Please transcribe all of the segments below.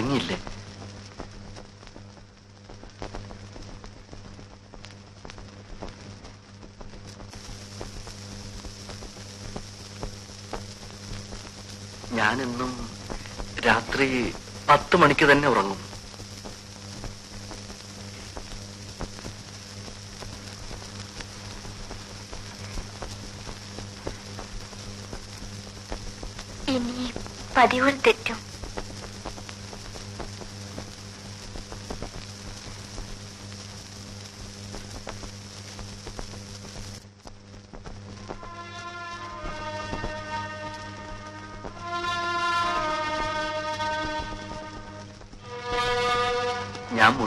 ഉറങ്ങിയില്ലേ? ഞാനെന്നും രാത്രി പത്ത് മണിക്ക് തന്നെ ഉറങ്ങും. ഇനി പതിവ് തെറ്റും.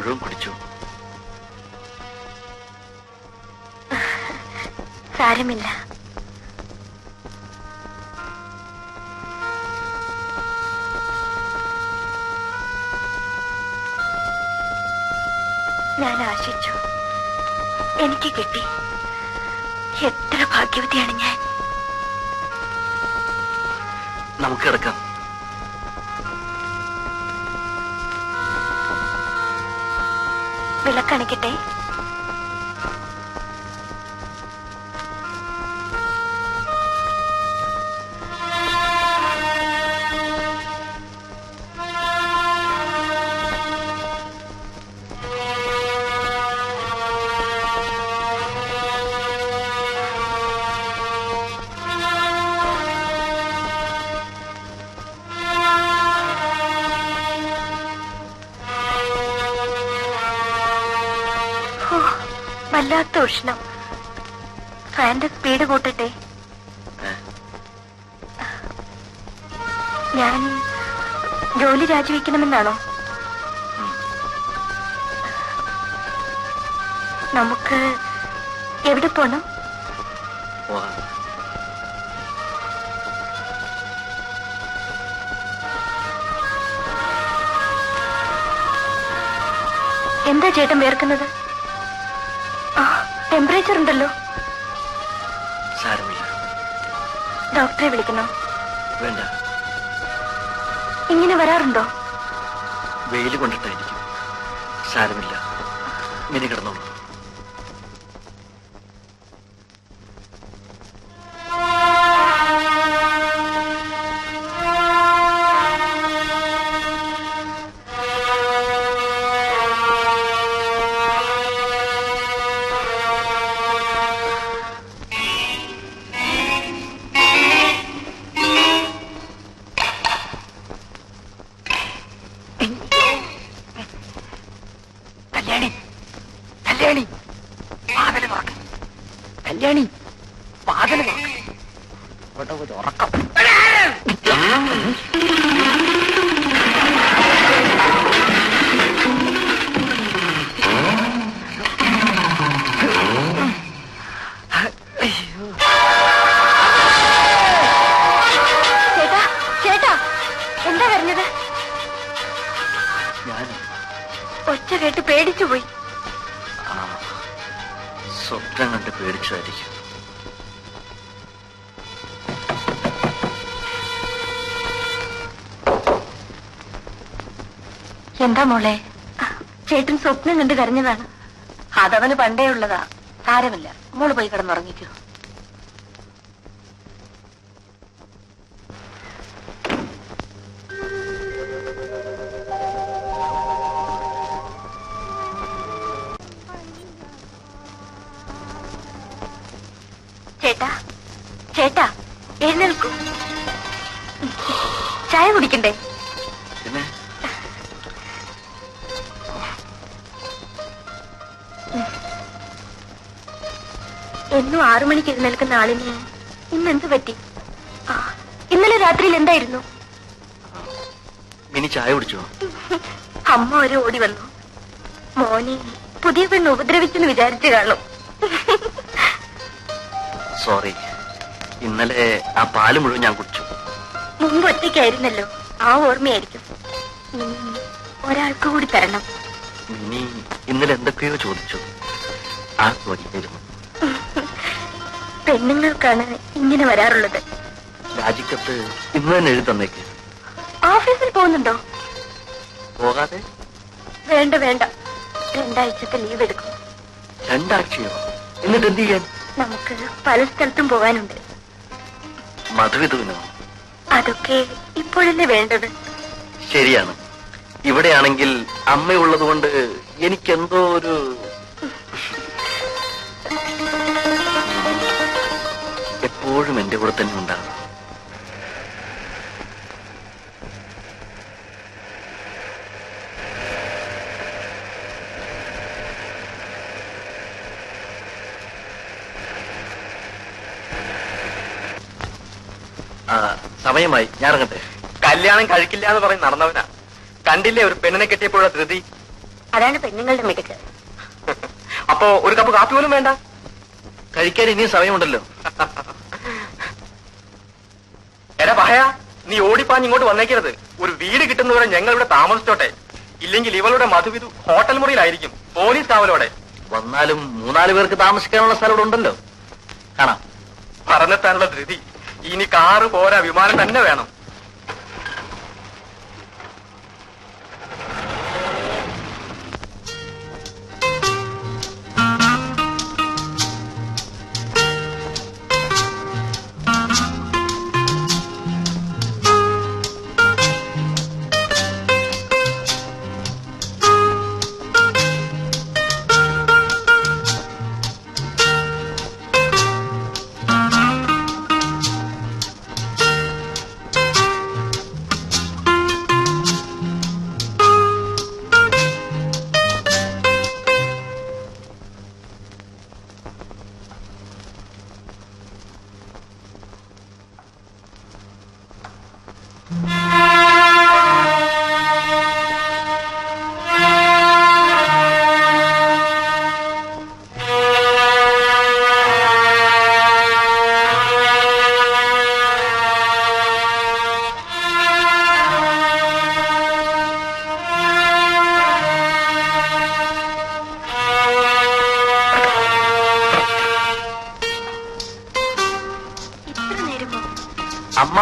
മുഴുവൻ കുടിച്ചു. സാരമില്ല. ഞാൻ ആശിച്ചു. എനിക്ക് കിട്ടി. എത്ര ഭാഗ്യവതിയാണ് ഞാൻ. നമുക്ക് കിടക്കാം. വിളക്കണിക്കട്ടെ വല്ലാത്ത ഉഷ്ണം. ഫാന്റെ സ്പീഡ് കൂട്ടട്ടെ. ഞാൻ ജോലി രാജിവെക്കണമെന്നാണോ? നമുക്ക് എവിടെ പോണം? എന്താ ചേട്ടൻ വേർക്കുന്നത്? ടെമ്പറേച്ചർ ഉണ്ടല്ലോ. സാരമില്ല. ഡോക്ടറെ വിളിക്കണോ? വേണ്ട. ഇങ്ങനെ വരാറുണ്ടോ? വെയിൽ കൊണ്ടിട്ടായിരിക്കും. സാരമില്ല. മിനി കിടന്നോളൂ മോളെ? ചേട്ടൻ സ്വപ്നം കണ്ട് കരഞ്ഞതാണ്. അതവന് പണ്ടേ ഉള്ളതാ. സാരമില്ല മോൾ പോയി കിടന്നുറങ്ങിക്കോ. എന്നും ആറു മണിക്ക് എഴുന്നേൽക്കുന്ന ആളിന് ഇന്ന് എന്ത് പറ്റി? ആ, ഇന്നലെ രാത്രിയിൽ എന്തായിരുന്നു? മിനി ചായ കുടിച്ചോ? അമ്മ ഒരു ഓടി വന്നു. മോനെ പുതിയ പെണ്ണ് ഉപദ്രവിച്ചെന്ന് വിചാരിച്ചു കാണും. സോറി ഇന്നലെ ആ പാൽ മുഴുവൻ ഞാൻ കുടിച്ചു. മുമ്പ് ഒറ്റയ്ക്കായിരുന്നല്ലോ. ആ ഓർമ്മയായിരിക്കും. ഒരാൾക്ക് കൂടി തരണം. മിനി ഇന്നലെ എന്തൊക്കെയോ ചോദിച്ചു. ആ വഴിയായിരുന്നു പെണ്ണുങ്ങൾക്കാണ് ഇങ്ങനെ വരാറുള്ളത്. രാജിക്കത്ത് ഇന്ന് തന്നെ എഴുതന്നേക്ക് ഓഫീസിൽ പോകുന്നുണ്ടോ? പോകാതെ? വേണ്ട വേണ്ട. രണ്ടാഴ്ചത്തെ ലീവ് എടുക്കും. രണ്ടാഴ്ചയോ? എന്നിട്ട് എന്ത് ചെയ്യാൻ? നമുക്ക് പല സ്ഥലത്തും പോകാനുണ്ട്. മധുവിധുവിനോ? അതൊക്കെ ഇപ്പോഴല്ലേ വേണ്ടത്? ശരിയാണ്. ഇവിടെയാണെങ്കിൽ അമ്മയുള്ളത് കൊണ്ട് എനിക്കെന്തോ ഒരു എപ്പോഴും എന്റെ കൂടെ തന്നെ ഉണ്ടാകും സമയമായി. ഞാൻ ഇറങ്ങട്ടെ. കല്യാണം കഴിക്കില്ല എന്ന് പറഞ്ഞ് നടന്നവനാ. കണ്ടില്ലേ ഒരു പെണ്ണിനെ കെട്ടിയപ്പോഴുള്ള ധൃതി? അതാണ് പെണ്ണുങ്ങളുടെ മിടുക്ക് അപ്പോ ഒരു കപ്പ് കാപ്പി പോലും വേണ്ട? കഴിക്കാൻ ഇനിയും സമയമുണ്ടല്ലോ. എടാ പഹയ നീ ഓടിപ്പാഞ്ഞ് ഇങ്ങോട്ട് വന്നേക്കരുത്. ഒരു വീട് കിട്ടുന്നവരെ ഞങ്ങൾ ഇവിടെ താമസിച്ചോട്ടെ. ഇല്ലെങ്കിൽ ഇവളുടെ മധുവിധു ഹോട്ടൽ മുറിയിലായിരിക്കും പോലീസ് കാവലോടെ. വന്നാലും മൂന്നാൽ പേർക്ക് താമസിക്കാനുള്ള സ്ഥലം ഇവിടെ ഉണ്ടല്ലോ. കാണാം. പറഞ്ഞെത്താനുള്ള ധൃതി. ഇനി കാറ് പോരാ വിമാനം തന്നെ വേണം.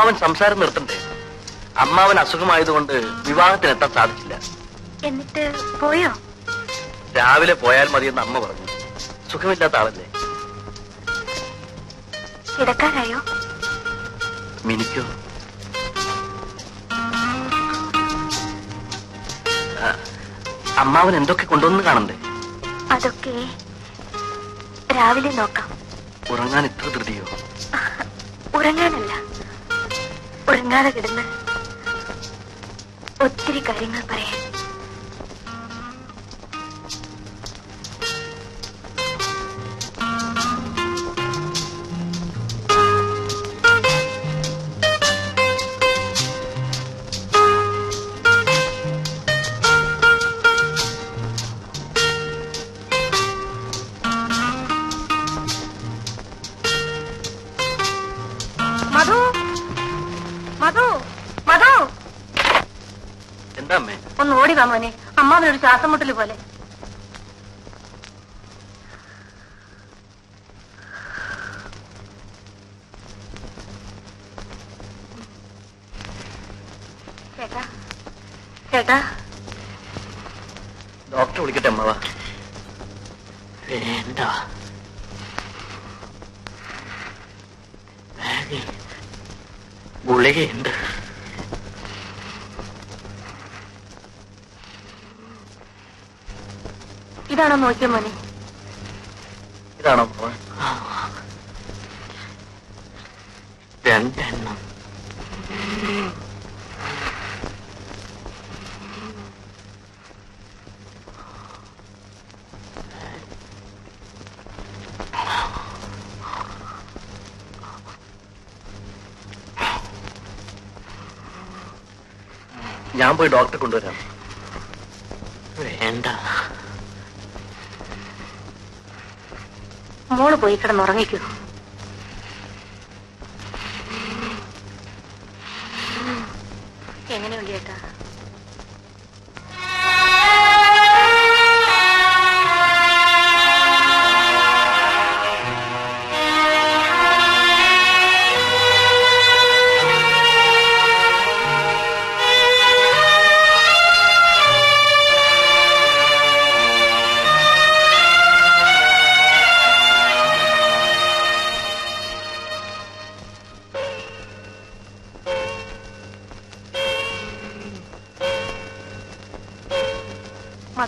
അമ്മാവൻ സംസാരം നിർത്തണ്ടേ? അമ്മാവൻ അസുഖമായതുകൊണ്ട് വിവാഹത്തിന് എത്താൻ സാധിച്ചില്ല. എന്നിട്ട് പോയോ? രാവിലെ പോയാൽ മതിയെന്ന് അമ്മ പറഞ്ഞു. സുഖമില്ലാത്ത ആളല്ലേ? കിടക്കാനായോ? മിനിക്കോ? അമ്മാവൻ എന്തൊക്കെ കൊണ്ടുവന്ന് കാണണ്ടേ? അതൊക്കെ രാവിലെ നോക്കാം. ഉറങ്ങാൻ ഇത്ര ധൃതിയോ? ഉറങ്ങാനല്ല. ഉറങ്ങാതെ കിടന്ന് ഒത്തിരി കാര്യങ്ങൾ പറയാൻ വാ മോനെ? അമ്മാവനൊരു ശ്വാസം മുട്ടൽ പോലെ. ചേട്ടാ ചേട്ടാ. ഡോക്ടർ വിളിക്കട്ടെ അമ്മവാ? വേണ്ട. ഗുളികയുണ്ട്. ഇതാണോ നോക്കിയ മോനെ? ഇതാണോ രണ്ടെണ്ണം. ഞാൻ പോയി ഡോക്ടറെ കൊണ്ടുവരാം. വേണ്ട. മോൾ പോയി കിടന്നുറങ്ങിക്കൂ.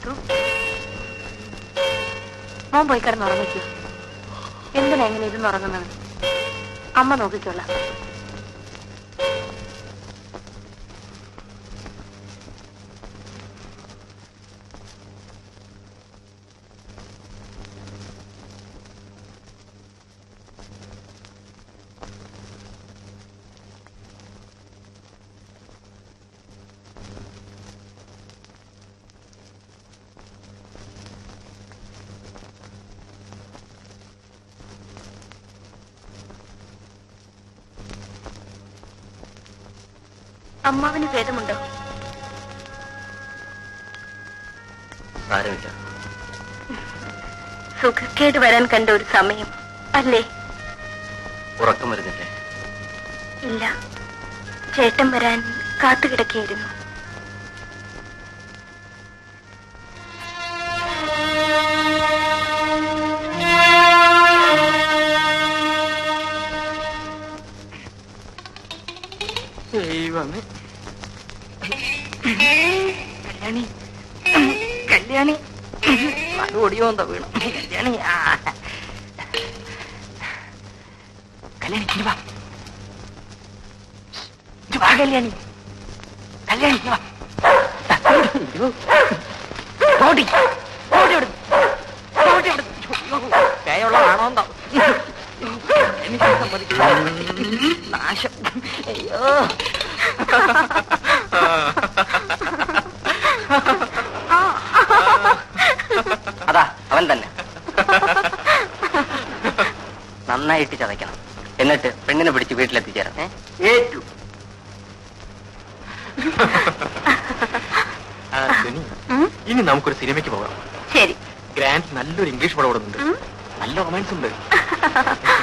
ബാബു മോൻ പോയി കിടന്നുറങ്ങിക്കൂ എന്തിനാ എങ്ങനെ ഇരുന്നുറങ്ങുന്നത് അമ്മ നോക്കിക്കൊള്ളാം അമ്മാവിന് ഭേദമുണ്ടോ? സാരമില്ല സുഖക്കേട് വരാൻ കണ്ട ഒരു സമയം അല്ലേ? ഉറക്കം വരുന്നില്ലേ? ഇല്ല. ചേട്ടൻ വരാൻ കാത്തുകിടക്കുകയായിരുന്നു. ദൈവമേ കല്യാണി. കല്യാണി. അത് ഓടിയോ എന്താ വീണു. കല്യാണി കല്യാണി ഇങ്ങ് വാ. ഇങ്ങ് വാ കല്യാണി. കല്യാണി ഇങ്ങ് വാ. ഓടി. ഓടി ഓടി. ഓടി. അയ്യോ, പേയുള്ളതാണോ എന്തോ. എനിക്ക് സമ്മതിക്കില്ല നാശം. അയ്യോ അതാ അവൻ തന്നെ നന്നായിട്ട് ചതയ്ക്കണം എന്നിട്ട് പെണ്ണിനെ പിടിച്ച് വീട്ടിലെത്തിച്ചേരാം ഏ? ഏറ്റു ആ, സുനി, ഉം? ഇനി നമുക്കൊരു സിനിമയ്ക്ക് പോകാം. ശരി. ഗ്രാൻഡ് നല്ലൊരു ഇംഗ്ലീഷ് പടം ഓടുന്നുണ്ട്. നല്ല റൊമാൻസ് ഉണ്ട്.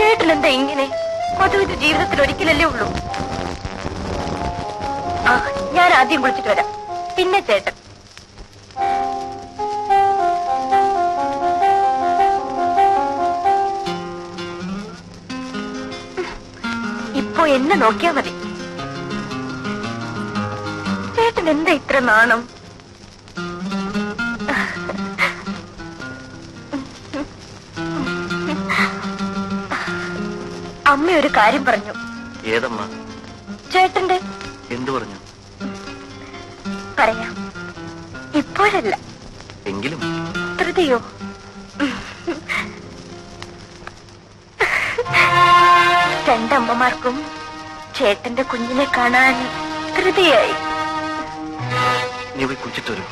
ചേട്ടൻ എന്താ ഇങ്ങനെ? മധുവിന്റെ ജീവിതത്തിൽ ഒരിക്കലല്ലേ ഉള്ളൂ. ആ ഞാൻ ആദ്യം കുളിച്ചിട്ട് വരാം. പിന്നെ ചേട്ടൻ. ഇപ്പോ എന്നെ നോക്കിയാ മതി. ചേട്ടൻ എന്താ ഇത്ര നാണം? അമ്മ ഒരു കാര്യം പറഞ്ഞു. ഏതമ്മ? ചേട്ടന്റെ. എന്തു പറഞ്ഞു? പറയാം. ഇപ്പോഴല്ല. എങ്കിലും. ധൃതിയോ രണ്ടമ്മമാർക്കും ചേട്ടന്റെ കുഞ്ഞിനെ കാണാൻ ധൃതിയായി. നീ പോയി ഉം.